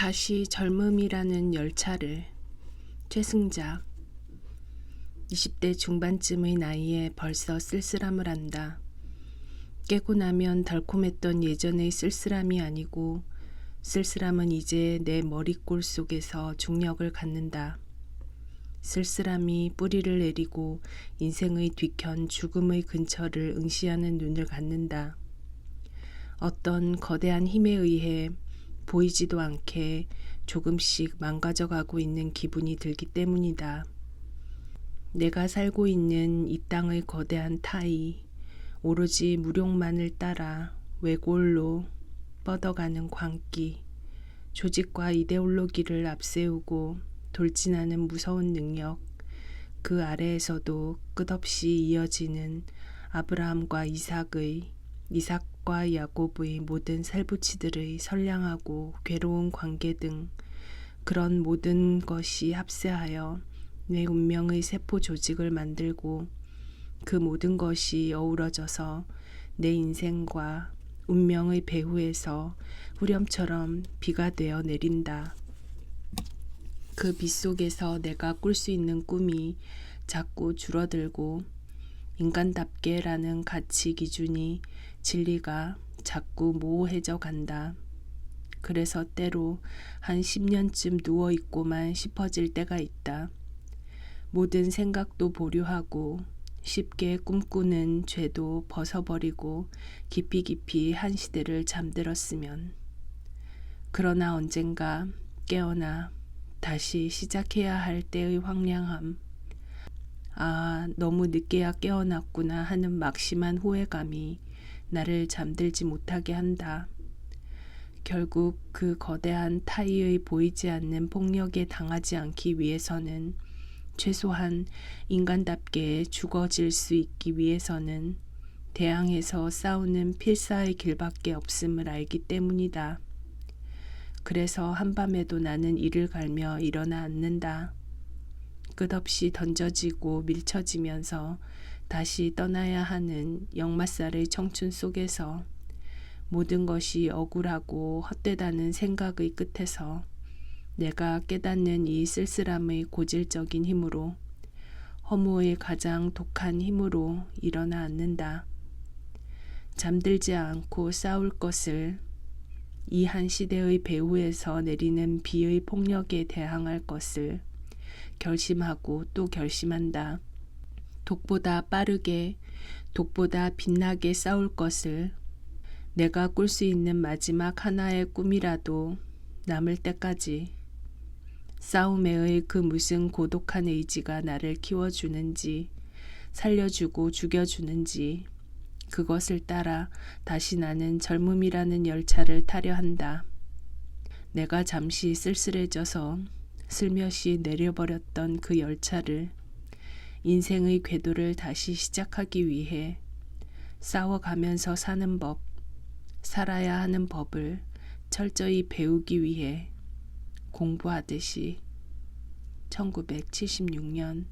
다시 젊음이라는 열차를 최승자 20대 중반쯤의 나이에 벌써 쓸쓸함을 안다. 깨고 나면 달콤했던 예전의 쓸쓸함이 아니고 쓸쓸함은 이제 내 머리골 속에서 중력을 갖는다. 쓸쓸함이 뿌리를 내리고 인생의 뒤편 죽음의 근처를 응시하는 눈을 갖는다. 어떤 거대한 힘에 의해 보이지도 않게 조금씩 망가져가고 있는 기분이 들기 때문이다. 내가 살고 있는 이 땅의 거대한 타이, 오로지 무력만을 따라 외골로 뻗어가는 광기, 조직과 이데올로기를 앞세우고 돌진하는 무서운 능력, 그 아래에서도 끝없이 이어지는 아브라함과 이삭의, 이삭과 야곱의 모든 살부치들의 선량하고 괴로운 관계 등 그런 모든 것이 합세하여 내 운명의 세포 조직을 만들고 그 모든 것이 어우러져서 내 인생과 운명의 배후에서 후렴처럼 비가 되어 내린다. 그빛 속에서 내가 꿀 수 있는 꿈이 자꾸 줄어들고 인간답게라는 가치 기준이 진리가 자꾸 모호해져 간다. 그래서 때로 한 10년쯤 누워 있고만 싶어질 때가 있다. 모든 생각도 보류하고 쉽게 꿈꾸는 죄도 벗어버리고 깊이 깊이 한 시대를 잠들었으면. 그러나 언젠가 깨어나 다시 시작해야 할 때의 황량함. 아, 너무 늦게야 깨어났구나 하는 막심한 후회감이 나를 잠들지 못하게 한다. 결국 그 거대한 타이의 보이지 않는 폭력에 당하지 않기 위해서는 최소한 인간답게 죽어질 수 있기 위해서는 대항해서 싸우는 필사의 길밖에 없음을 알기 때문이다. 그래서 한밤에도 나는 이를 갈며 일어나 앉는다. 끝없이 던져지고 밀쳐지면서 다시 떠나야 하는 역마살의 청춘 속에서 모든 것이 억울하고 헛되다는 생각의 끝에서 내가 깨닫는 이 쓸쓸함의 고질적인 힘으로 허무의 가장 독한 힘으로 일어나 앉는다. 잠들지 않고 싸울 것을 이 한 시대의 배후에서 내리는 비의 폭력에 대항할 것을 결심하고 또 결심한다. 독보다 빠르게, 독보다 빛나게 싸울 것을 내가 꿀 수 있는 마지막 하나의 꿈이라도 남을 때까지 싸움에의 그 무슨 고독한 의지가 나를 키워주는지 살려주고 죽여주는지 그것을 따라 다시 나는 젊음이라는 열차를 타려 한다. 내가 잠시 쓸쓸해져서 슬며시 내려버렸던 그 열차를 인생의 궤도를 다시 시작하기 위해 싸워가면서 사는 법, 살아야 하는 법을 철저히 배우기 위해 공부하듯이 1976년